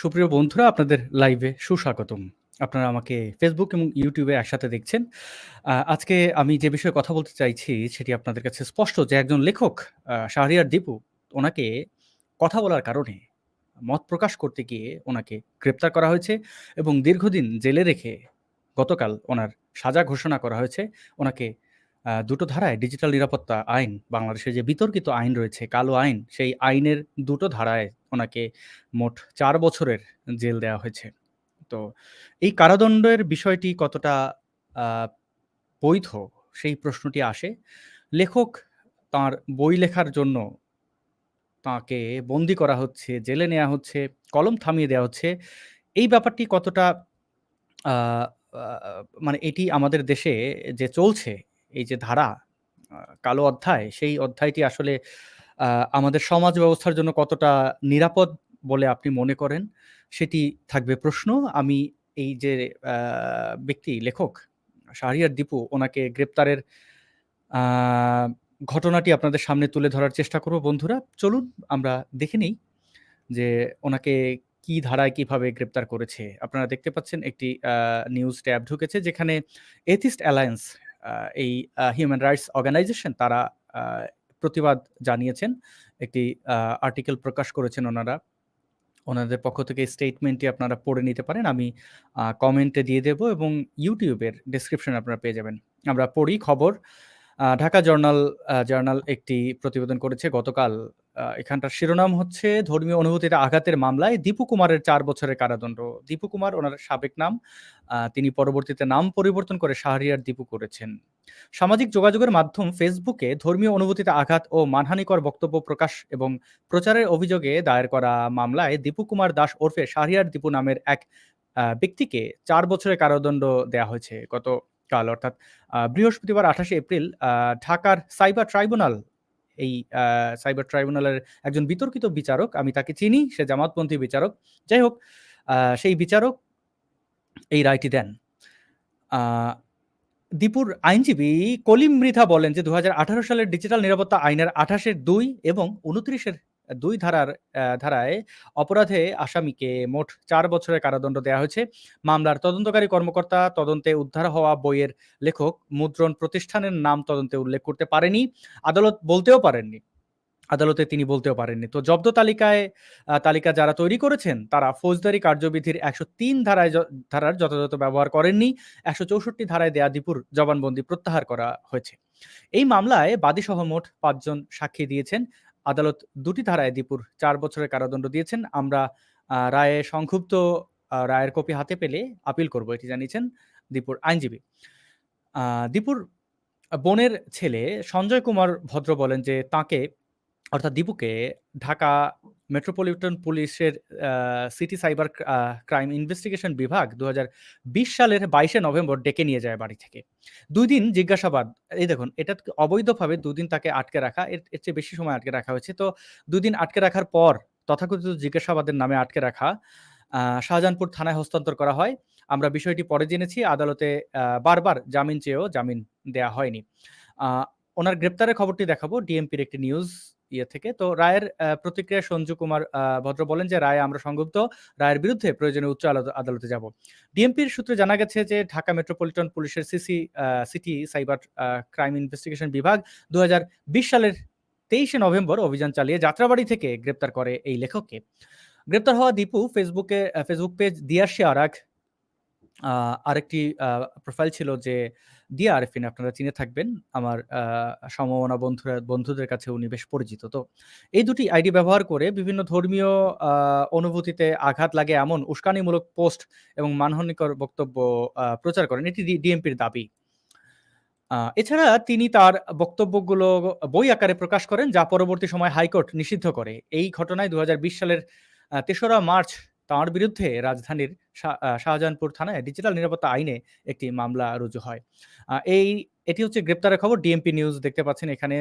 সুপ্রিয় বন্ধুরা, আপনাদের লাইভে সুস্বাগতম। আপনারা আমাকে ফেসবুক এবং ইউটিউবে একসাথে দেখছেন। আজকে আমি যে বিষয়ে কথা বলতে চাইছি, সেটি আপনাদের কাছে স্পষ্ট যে একজন লেখক শাহরিয়ার দীপু, ওনাকে কথা বলার কারণে মত প্রকাশ করতে গিয়ে ওনাকে গ্রেপ্তার করা হয়েছে এবং দীর্ঘদিন জেলে রেখে গতকাল ওনার সাজা ঘোষণা করা হয়েছে। ওনাকে দুটো ধারায় ডিজিটাল নিরাপত্তা আইন, বাংলাদেশে যে বিতর্কিত আইন রয়েছে, কালো আইন, সেই আইনের দুটো ধারায় ওনাকে মোট ৪ বছরের জেল দেওয়া হয়েছে। তো এই কারাদণ্ডের বিষয়টি কতটা বৈধ সেই প্রশ্নটি আসে। লেখক তাঁর বই লেখার জন্য তাঁকে বন্দী করা হচ্ছে, জেলে নেয়া হচ্ছে, কলম থামিয়ে দেওয়া হচ্ছে। এই ব্যাপারটি কতটা মানে এটি আমাদের দেশে যে চলছে, এই যে ধারা, কালো অধ্যায়, সেই অধ্যায়টি আসলে আমাদের সমাজ ব্যবস্থার জন্য কতটা নিরাপদ বলে আপনি মনে করেন? সেটি থাকবে প্রশ্ন। আমি এই যে ব্যক্তি, লেখক শাহরিয়ার দীপু ওনাকে গ্রেপ্তারের ঘটনাটি আপনাদের সামনে তুলে ধরার চেষ্টা করব বন্ধুরা। চলুন আমরা দেখে নিই যে ওনাকে কি ধারায় কীভাবে গ্রেপ্তার করেছে। আপনারা দেখতে পাচ্ছেন একটি নিউজ ট্যাব ঢুকেছে যেখানে এথিস্ট অ্যালায়েন্স এই হিউম্যান রাইটস অর্গানাইজেশন তারা প্রতিবাদ জানিয়েছেন। একটি আর্টিকেল প্রকাশ করেছেন ওনারা। ওনাদের পক্ষ থেকে স্টেটমেন্টটি আপনারা পড়ে নিতে পারেন। আমি কমেন্টে দিয়ে দেব এবং ইউটিউবের ডেসক্রিপশনে আপনারা পেয়ে যাবেন। আমরা পড়ি খবর। ঢাকা জার্নাল জার্নাল একটি প্রতিবেদন করেছে গতকাল। এখানটার শিরোনাম হচ্ছে ধর্মীয় অনুভূতিতে আঘাতের মামলায় দীপু কুমারের ৪ বছরের কারাদণ্ড। দীপু কুমার ওনার সাবেক নাম। তিনি পরবর্তীতে নাম পরিবর্তন করে শাহরিয়ার দীপু করেছেন। সামাজিক যোগাযোগের মাধ্যম ফেসবুকে ধর্মীয় অনুভূতিতে আঘাত ও মানহানিকর বক্তব্য প্রকাশ এবং প্রচারের অভিযোগে দায়ের করা মামলায় দীপু কুমার দাস ওরফে শাহরিয়ার দীপু নামের এক ব্যক্তিকে চার বছরের কারাদণ্ড দেয়া হয়েছে গতকাল অর্থাৎ বৃহস্পতিবার ২৮শে এপ্রিল ঢাকার সাইবার ট্রাইব্যুনাল এই সাইবার ট্রাইব্যুনালের একজন বিতর্কিত বিচারক, আমি তাকে চিনি, সে জামাতপন্থী বিচারক। যাই হোক, সেই বিচারক এই রায়টি দেন। দীপুর আইনজীবী কলিম মৃধা বলেন যে দু হাজার আঠারো সালের ডিজিটাল নিরাপত্তা আইনের আঠাশের দুই এবং ২৯ ২ ধারার ধারায় অপরাধে আসামিকে মোট চার বছরের কারাদণ্ড দেওয়া হয়েছে। মামলার তদন্তকারী কর্মকর্তা তদন্তে উদ্ধার হওয়া বইয়ের লেখক মুদ্রণ প্রতিষ্ঠানের নাম তদন্তে উল্লেখ করতে পারেনি। আদালত বলতেও পারেননি। আদালতে তিনি বলতেও পারেননি। তো জব্দ তালিকায় তালিকা যারা তৈরি করেছেন তারা ফৌজদারি কার্যবিধির ১০৩ ধারায় ধারার যথাযথ ব্যবহার করেননি। ১৬৪ ধারায় দেয়া দীপুর জবানবন্দি প্রত্যাহার করা হয়েছে। এই মামলায় বাদীসহ মোট পাঁচজন সাক্ষী দিয়েছেন। আদালত দুটি ধারায় দীপুর চার বছরের কারাদণ্ড দিয়েছেন। আমরা রায়ে সংক্ষুব্ধ রায়ের কপি হাতে পেলে আপিল করব, এটি জানিয়েছেন দীপুর আইনজীবী। দীপুর বোনের ছেলে সঞ্জয় কুমার ভদ্র বলেন যে তাঁকে অর্থাৎ দীপুকে ঢাকা মেট্রোপলিটন পুলিশের সিটি সাইবার ক্রাইম ইনভেস্টিগেশন বিভাগ ২০২০ সালের বাইশে নভেম্বর ডেকে নিয়ে যায় বাড়ি থেকে। ২ দিন জিজ্ঞাসাবাদ, এই দেখুন, এটা অবৈধভাবে দুদিন তাকে আটকে রাখা। এর এর চেয়ে বেশি সময় আটকে রাখা হয়েছে। তো দুদিন আটকে রাখার পর তথাকথিত জিজ্ঞাসাবাদের নামে আটকে রাখা শাহজাহানপুর থানায় হস্তান্তর করা হয়। আমরা বিষয়টি পরে জেনেছি। আদালতে বারবার জামিন চেয়েও জামিন দেয়া হয়নি। ওনার গ্রেপ্তারের খবরটি দেখাবো ডিএমপির একটি নিউজ ইয়ে থেকে। তো রায়ের, আ, প্রতিক্রিয়ায় সঞ্জু কুমার ভদ্র বলেন যে, রায়, আমরা সংযুক্ত রায়ের বিরুদ্ধে প্রয়োজনীয় উচ্চ আদালতে যাব। ডিএমপির সূত্রে জানা গেছে যে, ঢাকা মেট্রোপলিটন পুলিশের CC city, cyber crime investigation বিভাগ ২০২০ সালের তেইশে নভেম্বর অভিযান চালিয়ে যাত্রাবাড়ি থেকে গ্রেপ্তার করে এই লেখককে। গ্রেপ্তার হওয়া দীপু ফেসবুকে ফেসবুক পেজ দিয়ার সে আরাক আরেকটি প্রোফাইল ছিল যে দিয়া আরেফিন আপনারা চিনে থাকবেন। আমার, আ সমমনা বন্ধুরা, বন্ধুদের কাছে উনি বেশ পরিচিত। তো এই দুটি আইডি ব্যবহার করে বিভিন্ন ধর্মীয় অনুভূতিতে আঘাত লাগে এমন উস্কানিমূলক পোস্ট এবং মানহানিকর বক্তব্য প্রচার করেন। এটি ডিএমপির দাবি। এছাড়া তিনি তার বক্তব্যগুলো বই আকারে প্রকাশ করেন, যা পরবর্তী সময়ে হাইকোর্ট নিষিদ্ধ করে। এই ঘটনায় ২০২০ সালের তেসরা মার্চ তাঁর বিরুদ্ধে রাজধানীর শাহজাহানপুর থানায় ডিজিটাল নিরাপত্তা আইনে একটি মামলা রুজু হয়। এই, এটি হচ্ছে গ্রেপ্তারের খবর ডিএমপি নিউজ দেখতে পাচ্ছেন এখানে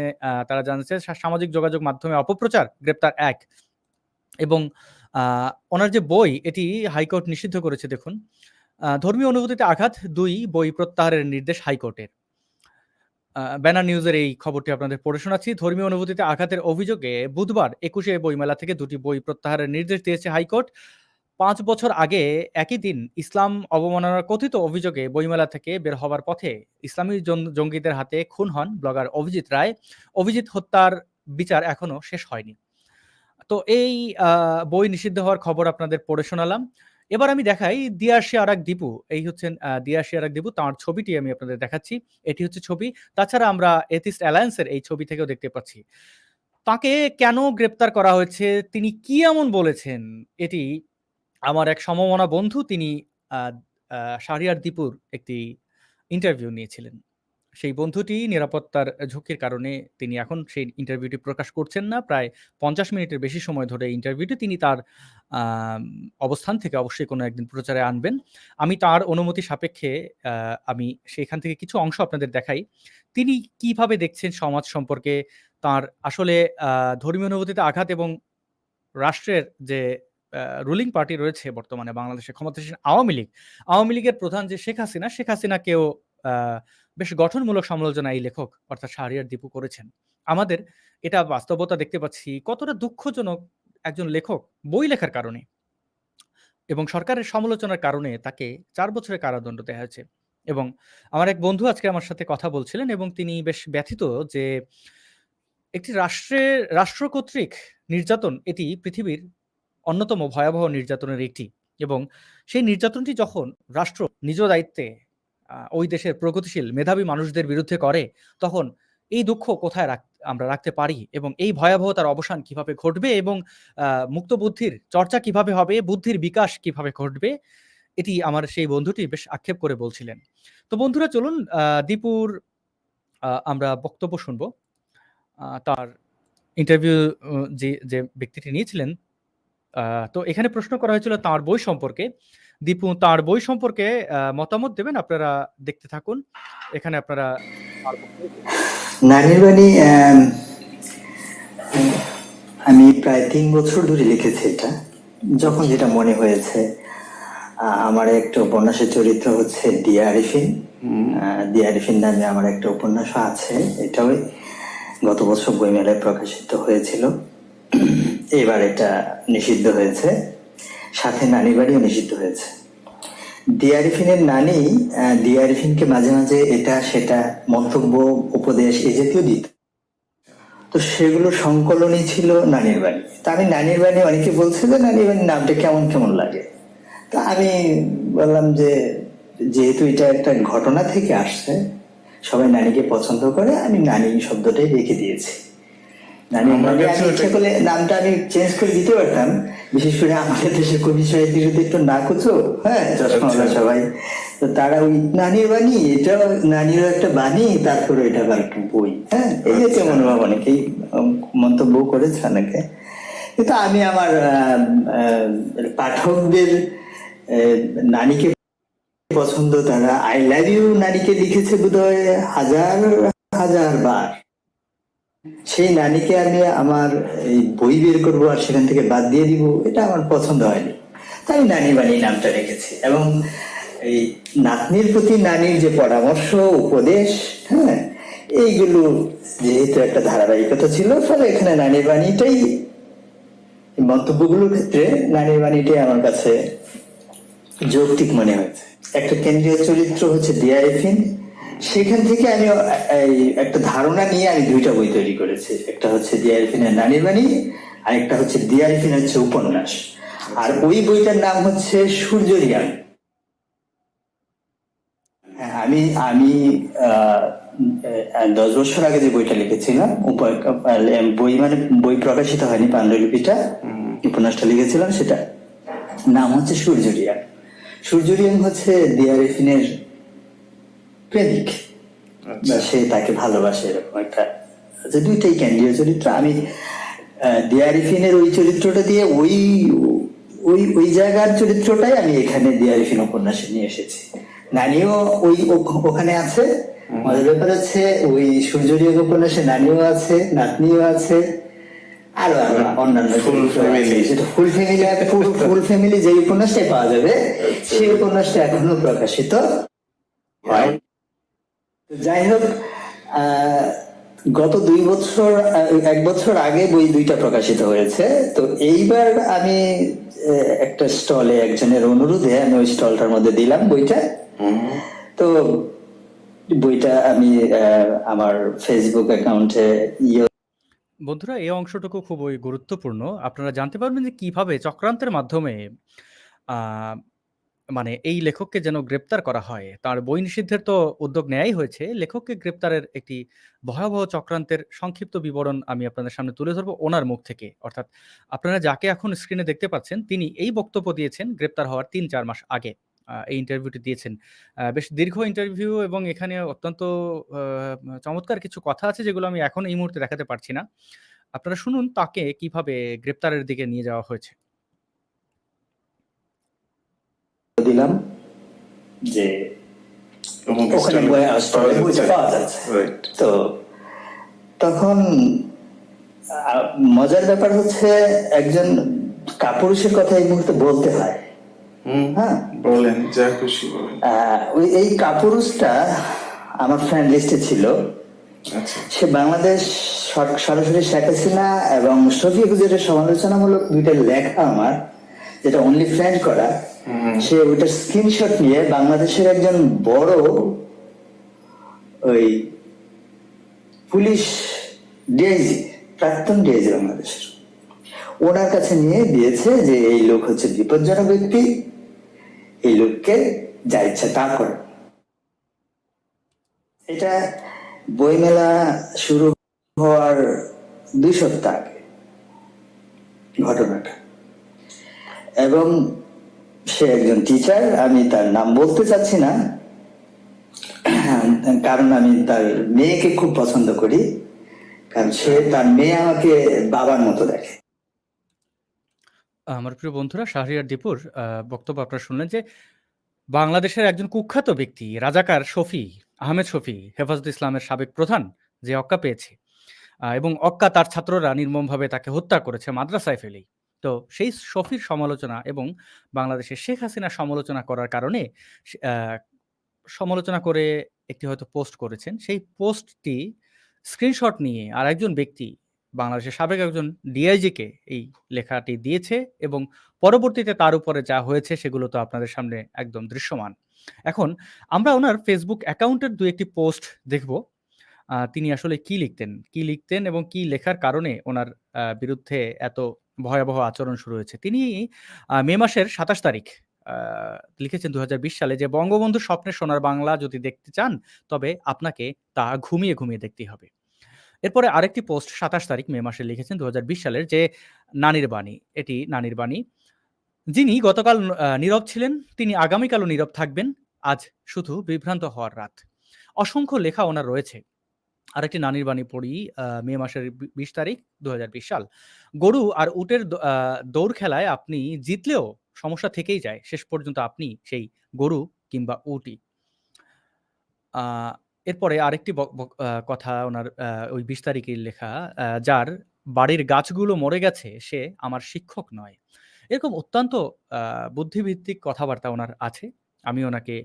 তারা জানাচ্ছে সামাজিক যোগাযোগ মাধ্যমে অপপ্রচার, গ্রেপ্তার এক এবং ওনার যে বই, এটি হাইকোর্ট নিষিদ্ধ করেছে, দেখুন। ধর্মীয় অনুভূতিতে আঘাত দুই, বই প্রত্যাহারের নির্দেশ হাইকোর্টের। ব্যানার নিউজের এই খবরটি আপনাদের পড়ে শোনাচ্ছি। ধর্মীয় অনুভূতিতে আঘাতের অভিযোগে বুধবার ২১শে বইমেলা থেকে দুটি বই প্রত্যাহারের নির্দেশ দিয়েছে হাইকোর্ট। পাঁচ বছর আগে একই দিন ইসলাম অবমাননার কথিত অভিযোগে বইমেলা থেকে বের হবার পথে ইসলামী জঙ্গিদের হাতে খুন হন ব্লগার অভিজিৎ রায়। অভিজিৎ হত্যার বিচার এখনও শেষ হয়নি। তো এই বই নিষিদ্ধ হওয়ার খবর আপনাদের পড়ে শোনালাম। এবার আমি দেখাই দিয়াশি আরাক দীপু। এই হচ্ছেন দিয়াশি আরাক দীপু। তাঁর ছবিটি আমি আপনাদের দেখাচ্ছি। এটি হচ্ছে ছবি। তাছাড়া আমরা এথিস্ট অ্যালায়েন্সের এই ছবি থেকেও দেখতে পাচ্ছি। তাকে কেন গ্রেপ্তার করা হয়েছে? তিনি কি এমন বলেছেন? এটি আমার এক সমমনা বন্ধু তিনি শাহরিয়ার দীপুর একটি ইন্টারভিউ নিয়েছিলেন। সেই বন্ধুটি নিরাপত্তার ঝুঁকির কারণে তিনি এখন সেই ইন্টারভিউটি প্রকাশ করছেন না। প্রায় পঞ্চাশ মিনিটের বেশি সময় ধরে ইন্টারভিউটি তিনি তার অবস্থান থেকে অবশ্যই কোনো একদিন প্রচারে আনবেন। আমি তার অনুমতি সাপেক্ষে আমি সেখান থেকে কিছু অংশ আপনাদের দেখাই। তিনি কীভাবে দেখছেন সমাজ সম্পর্কে? তার আসলে ধর্মীয় অনুভূতিতে আঘাত এবং রাষ্ট্রের যে রুলিং পার্টি রয়েছে বর্তমানে বাংলাদেশে ক্ষমতাসীন আওয়ামী লীগ। আওয়ামী লীগের প্রধান যে শেখ হাসিনা, শেখ হাসিনাকেও বেশ গঠনমূলক সমালোচনা এই লেখক, অর্থাৎ শাহরিয়ার দীপু করেছেন। আমাদের এটা বাস্তবতা দেখতে পাচ্ছি, কতটা দুঃখজনক একজন লেখক বই লেখার কারণে এবং সরকারের সমালোচনার কারণে তাকে চার বছরের কারাদণ্ড দেওয়া হয়েছে। এবং আমার এক বন্ধু আজকে আমার সাথে কথা বলছিলেন এবং তিনি বেশ ব্যথিত যে একটি রাষ্ট্রের, রাষ্ট্র কর্তৃক নির্যাতন, এটি পৃথিবীর অন্যতম ভয়াবহ নির্যাতনের একটি এবং সেই নির্যাতনটি যখন রাষ্ট্র নিজ দায়িত্বে ওই দেশের প্রগতিশীল মেধাবী মানুষদের বিরুদ্ধে করে, তখন এই দুঃখ কোথায় আমরা রাখতে পারি এবং এই ভয়াবহতার অবসান কীভাবে ঘটবে এবং মুক্ত বুদ্ধির চর্চা কীভাবে হবে, বুদ্ধির বিকাশ কীভাবে ঘটবে, এটি আমার সেই বন্ধুটি বেশ আক্ষেপ করে বলছিলেন। তো বন্ধুরা চলুন দীপুর আমরা বক্তব্য শুনব। তার ইন্টারভিউ যে যে ব্যক্তিটি নিয়েছিলেন তো এখানে প্রশ্ন করা হয়েছিল তার বই সম্পর্কে। দীপু তার বই সম্পর্কে আহ, মতামত দেবেন? আপনারা দেখতে থাকুন। এখানে আপনারা নারীর বাণী আমি প্রায় তিন বছর ধরে লিখেছি এটা। যখন যেটা মনে হয়েছে আহ, আমার একটা উপন্যাসের চরিত্র হচ্ছে দিয়া আরিফিন। আহ, দিয়া আরিফিন নামে আমার একটা উপন্যাস আছে। এটাও গত বছর বইমেলায় প্রকাশিত হয়েছিল। এবার এটা নিষিদ্ধ হয়েছে। সাথে নানির বাড়িও নিষিদ্ধ হয়েছে। ডিআরিফিনের নানি আহ, ডিআরিফিনকে মাঝে মাঝে এটা সেটা মন্তব্য উপদেশ এ জাতীয় দিত। তো সেগুলো সংকলনই ছিল নানির বাড়ি। তা আমি নানির বাড়ি অনেকে বলছে যে নানির বাড়ির নামটা কেমন কেমন লাগে। তা আমি বললাম যে যেহেতু এটা একটা ঘটনা থেকে আসছে সবাই নানিকে পছন্দ করে আমি নানি শব্দটাই রেখে দিয়েছি নানি আমার নানি কাছেও আমি ইচ্ছা করলে নামটা আমি চেঞ্জ করে দিতে পারতাম বিশেষ করে আমাদের দেশে কবি সাহিত্যের যদি একটু না কুচো হ্যাঁ চশমাওয়ালা আচ্ছা। সবাই তো তারা ওই নানির বাণী এটা নানিরও একটা বাণী তারপরে এটা একটা বই হ্যাঁ এই জাতীয় আচ্ছা। মনোভাব অনেকেই মন্তব্য করেছে অনেকে কিন্তু আমি আমার পাঠকদের নানিকে পছন্দ তারা আই লাভ ইউ নারীকে লিখেছে বোধহয় হাজার হাজার বার সেই নারীকে আমি আমার এই বই বের করব আর সেখান থেকে বাদ দিয়ে দিব, এটা আমার পছন্দ হয়নি। তাই নানি বাণী নামটা রেখেছি এবং এই নাতনির প্রতি নানির যে পরামর্শ, উপদেশ হ্যাঁ এইগুলো যেহেতু একটা ধারাবাহিকতা ছিল, ফলে এখানে নানির বাণীটাই মন্তব্যগুলোর ক্ষেত্রে নানির বাণীটাই আমার কাছে যৌক্তিক মনে হয়েছে। একটা কেন্দ্রীয় চরিত্র হচ্ছে ডিআইফিন সেখান থেকে আমি এই একটা ধারণা নিয়ে আমি দুইটা বই তৈরি করেছি। একটা হচ্ছে ডিআইফিনের নানির বাণী আর একটা হচ্ছে ডিআইফিন হচ্ছে উপন্যাস। আর ওই বইটার নাম হচ্ছে সূর্যরিয়ান হ্যাঁ, আমি আমি দশ বছর আগে যে বইটা লিখেছিলাম বই মানে বই প্রকাশিত হয়নি পাণ্ডুলিপিটা উপন্যাসটা লিখেছিলাম সেটা। নাম হচ্ছে সূর্যরিয়ান সূর্যরিয়ান হচ্ছে দিয়ারেফিনের প্রেমিক আচ্ছা। সে তাকে ভালোবাসে এরকম একটা যে দুইটাই কেন্দ্রীয় চরিত্র। আমি আহ, দিয়ারিফিনের ওই চরিত্রটা দিয়ে ওই ওই ওই জায়গার চরিত্রটাই আমি এখানে দিয়ারিফিন উপন্যাসে নিয়ে এসেছি। নানিও ওই ওখানে আছে। মজার ব্যাপার হচ্ছে ওই সূর্যরিয়ান উপন্যাসে নানিও আছে নাতনিও আছে আরও আরও অন্যান্য ফুল ফ্যামিলি ফুল ফুল ফ্যামিলি যে উপন্যাসটাই পাওয়া যাবে সেই উপন্যাসটা এখনও প্রকাশিত হয়। যাই হোক গত দুই বছর এক বছর আগে বই দুইটা প্রকাশিত হয়েছে। তো এইবার আমি একটা স্টলে একজনের অনুরোধে আমি ওই স্টলটার মধ্যে দিলাম বইটা। তো বইটা আমি আমার ফেসবুক অ্যাকাউন্টে ইয়ে বন্ধুরা, এই অংশটুকু খুবই গুরুত্বপূর্ণ। আপনারা জানতে পারবেন যে কীভাবে চক্রান্তের মাধ্যমে মানে এই লেখককে যেন গ্রেপ্তার করা হয়, তার বই নিষিদ্ধের তো উদ্যোগ নেয়াই হয়েছে, লেখককে গ্রেপ্তারের একটি ভয়াবহ চক্রান্তের সংক্ষিপ্ত বিবরণ আমি আপনাদের সামনে তুলে ধরবো ওনার মুখ থেকে। অর্থাৎ আপনারা যাকে এখন স্ক্রিনে দেখতে পাচ্ছেন, তিনি এই বক্তব্য দিয়েছেন গ্রেপ্তার হওয়ার তিন চার মাস আগে। এই ইন্টারভিউটি দিয়েছেন। বেশ দীর্ঘ ইন্টারভিউ এবং এখানে অত্যন্ত চমৎকার কিছু কথা আছে যেগুলো আমি এখন এই মুহূর্তে দেখাতে পারছি না। আপনারা শুনুন তাকে কীভাবে গ্রেপ্তারের দিকে নিয়ে যাওয়া হয়েছে। দিলাম যে ওখানে পাওয়া যাচ্ছে. তো তখন মজার ব্যাপার হচ্ছে একজন কাপুরুষের কথা এই মুহূর্তে বলতে হয়। হ্যাঁ। বলেন যা খুশি বলেন। ওই এই কাপুরুষটা আমার ফ্রেন্ড লিস্টে ছিল। আচ্ছা। সে বাংলাদেশ সরাসরি শেখ হাসিনা এবং শফি গুজরের সমালোচনামূলক দুইটা লেখা আমার যেটা অনলি ফ্রেন্ড করা। সে ওইটার স্ক্রিনশট নিয়ে বাংলাদেশের একজন বড় ওই পুলিশ ডিআইজি প্রাক্তন ডিআইজি বাংলাদেশের। ওনার কাছে নিয়ে দিয়েছে যে এই লোক হচ্ছে বিপজ্জনক ব্যক্তি, এই লোককে যা ইচ্ছা তা করে। এটা বইমেলা শুরু হওয়ার দুই সপ্তাহ আগে ঘটনাটা। এবং সে একজন টিচার আমি তার নাম বলতে চাচ্ছি না। কারণ আমি তার মেয়েকে খুব পছন্দ করি, কারণ সে তার মেয়ে আমাকে বাবার মতো দেখে। আমার প্রিয় বন্ধুরা শাহরিয়ার দীপুর বক্তব্য আপনারা শুনলেন যে বাংলাদেশের একজন কুখ্যাত ব্যক্তি, রাজাকার শফি, আহমেদ শফি, হেফাজত ইসলামের সাবেক প্রধান, যে অক্কা পেয়েছে। এবং অক্কা তার ছাত্ররা নির্মমভাবে তাকে হত্যা করেছে মাদ্রাসায় ফেলেই। তো সেই শফির সমালোচনা এবং বাংলাদেশের শেখ হাসিনার সমালোচনা করার কারণে সমালোচনা করে একটি হয়তো পোস্ট করেছেন। সেই পোস্টটি স্ক্রিনশট নিয়ে আর একজন ব্যক্তি, বাংলাদেশের সাবেক একজন ডিআইজিকে এই লেখাটি দিয়েছে এবং পরবর্তীতে তার উপরে যা হয়েছে সেগুলো তো আপনাদের সামনে একদম দৃশ্যমান। এখন আমরা ওনার ফেসবুক অ্যাকাউন্টের দু একটি পোস্ট দেখব। তিনি আসলে কি লিখতেন কি লিখতেন এবং কি লেখার কারণে ওনার বিরুদ্ধে এত ভয়াবহ আচরণ শুরু হয়েছে। তিনি মে মাসের সাতাশ তারিখ লিখেছেন দু হাজার বিশ সালে যে, বঙ্গবন্ধু স্বপ্নের সোনার বাংলা যদি দেখতে চান, তবে আপনাকে তা ঘুমিয়ে ঘুমিয়ে দেখতে হবে। এরপরে আরেকটি পোস্ট সাতাশ তারিখ, মে মাসে লিখেছেন দু হাজার বিশ সালের যে, নানির বাণী এটি নানির বাণী। যিনি গতকাল নীরব ছিলেন, তিনি আগামীকালও নীরব থাকবেন, আজ শুধু বিভ্রান্ত হওয়ার রাত। অসংখ্য লেখা ওনার রয়েছে। আরেকটি নানির বাণী পড়ি মে মাসের বিশ তারিখ দু হাজার বিশ সাল। গরু আর উটের দৌড় খেলায় আপনি জিতলেও সমস্যা থেকেই যায়। শেষ পর্যন্ত আপনি সেই গরু কিংবা আহ, এরপরে আরেকটি কথা ওনার ওই বিশ তারিখের লেখা যার বাড়ির গাছগুলো মরে গেছে সে আমার শিক্ষক নয়। এরকম অত্যন্ত বুদ্ধিভিত্তিক কথাবার্তা ওনার আছে। আমি ওনাকে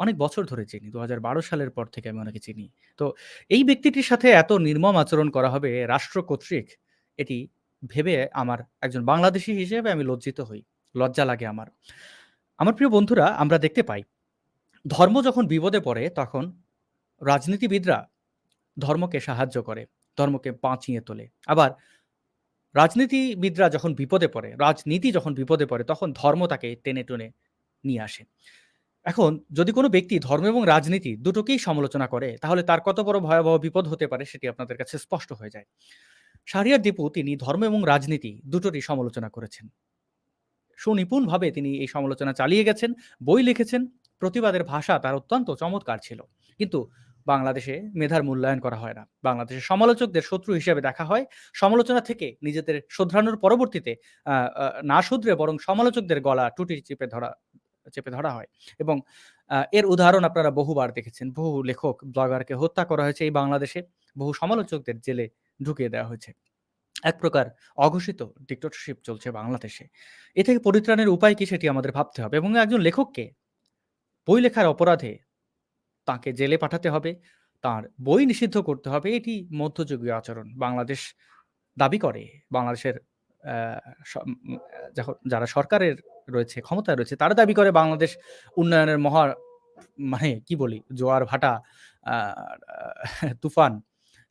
অনেক বছর ধরে চিনি দু হাজার বারো সালের পর থেকে আমি ওনাকে চিনি। তো এই ব্যক্তিটির সাথে এত নির্মম আচরণ করা হবে রাষ্ট্র কর্তৃক, এটি ভেবে আমার একজন বাংলাদেশি হিসেবে আমি লজ্জিত হই, লজ্জা লাগে আমার। আমার প্রিয় বন্ধুরা, আমরা দেখতে পাই, ধর্ম যখন বিপদে পড়ে, তখন রাজনীতিবিদরা ধর্মকে সাহায্য করে, ধর্মকে বাঁচিয়ে তোলে। আবার রাজনীতিবিদরা যখন বিপদে পড়ে, রাজনীতি যখন বিপদে পড়ে, তখন ধর্ম তাকে টেনে টেনে নিয়ে আসে। এখন যদি কোনো ব্যক্তি ধর্ম এবং রাজনীতি দুটোকেই সমালোচনা করে, তাহলে তার কত বড় ভয়াবহ বিপদ হতে পারে সেটি আপনাদের কাছে স্পষ্ট হয়ে যায়। শাহরিয়ার দীপু তিনি ধর্ম এবং রাজনীতি দুটোরই সমালোচনা করেছেন। সুনিপুণভাবে তিনি এই সমালোচনা চালিয়ে গেছেন, বই লিখেছেন, প্রতিবাদের ভাষা তার অত্যন্ত চমৎকার ছিল। কিন্তু বাংলাদেশে মেধার মূল্যায়ন করা হয় না। বাংলাদেশের সমালোচকদের শত্রু হিসেবে দেখা হয়। সমালোচনা থেকে নিজেদের শোধরানোর পরবর্তীতে না শুধরে বরং সমালোচকদের গলা টুটি চেপে ধরা চেপে ধরা হয়। এবং এর উদাহরণ আপনারা বহুবার দেখেছেন। বহু লেখক, ব্লগারকে হত্যা করা হয়েছে এই বাংলাদেশে। বহু সমালোচকদের জেলে ঢুকিয়ে দেওয়া হয়েছে। এক প্রকার অঘোষিত ডিক্টেটরশিপ চলছে বাংলাদেশে। এ থেকে পরিত্রাণের উপায় কি সেটি আমাদের ভাবতে হবে এবং একজন লেখককে বই লেখার অপরাধে তাকে জেলে পাঠাতে হবে, তার বই নিষিদ্ধ করতে হবে, এটি মধ্যযুগীয় আচরণ। বাংলাদেশ দাবি করে, বাংলাদেশের যারা সরকারের রয়েছে, ক্ষমতায় রয়েছে, তারা দাবি করে বাংলাদেশ উন্নয়নের মহা মানে কি বলি, জোয়ার ভাটা তুফান,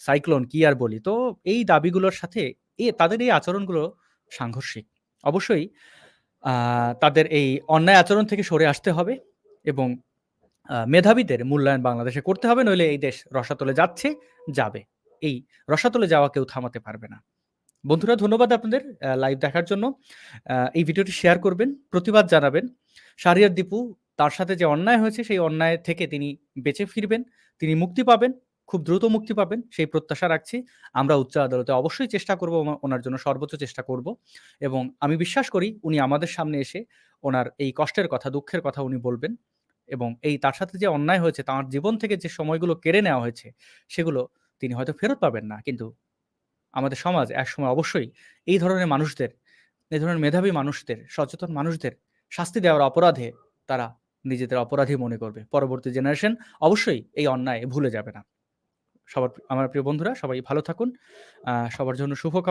সাইক্লোন কি আর বলি। তো এই দাবিগুলোর সাথে এ, তাদের এই আচরণগুলো সাংঘর্ষিক। অবশ্যই তাদের এই অন্যায় আচরণ থেকে সরে আসতে হবে এবং মেধাবীদের মূল্যায়ন বাংলাদেশে করতে হবে, নইলে এই দেশ রসাতলে যাচ্ছে, যাবে। এই রসাতলে যাওয়া কেউ থামাতে পারবে না। বন্ধুরা, ধন্যবাদ আপনাদের লাইভ দেখার জন্য। এই ভিডিওটি শেয়ার করবেন, প্রতিবাদ জানাবেন। শাহরিয়ার দীপু তার সাথে যে অন্যায় হয়েছে, সেই অন্যায় থেকে তিনি বেঁচে ফিরবেন, তিনি মুক্তি পাবেন, খুব দ্রুত মুক্তি পাবেন, সেই প্রত্যাশা রাখছি। আমরা উচ্চ আদালতে অবশ্যই চেষ্টা করব ওনার জন্য সর্বোচ্চ চেষ্টা করব এবং আমি বিশ্বাস করি উনি আমাদের সামনে এসে ওনার এই কষ্টের কথা, দুঃখের কথা উনি বলবেন এবং এই তার সাথে যে অন্যায় হয়েছে, তার জীবন থেকে যে সময়গুলো কেড়ে নেওয়া হয়েছে, সেগুলো তিনি হয়তো ফেরত পাবেন না। কিন্তু আমাদের সমাজ এক সময় অবশ্যই এই ধরনের মানুষদের, এই ধরনের মেধাবী মানুষদের, সচেতন মানুষদের শাস্তি দেওয়ার অপরাধে তারা নিজেদের অপরাধী মনে করবে। পরবর্তী জেনারেশন অবশ্যই এই অন্যায় ভুলে যাবে না। সবার, আমার প্রিয় বন্ধুরা সবাই ভালো থাকুন। সবার জন্য শুভকামনা।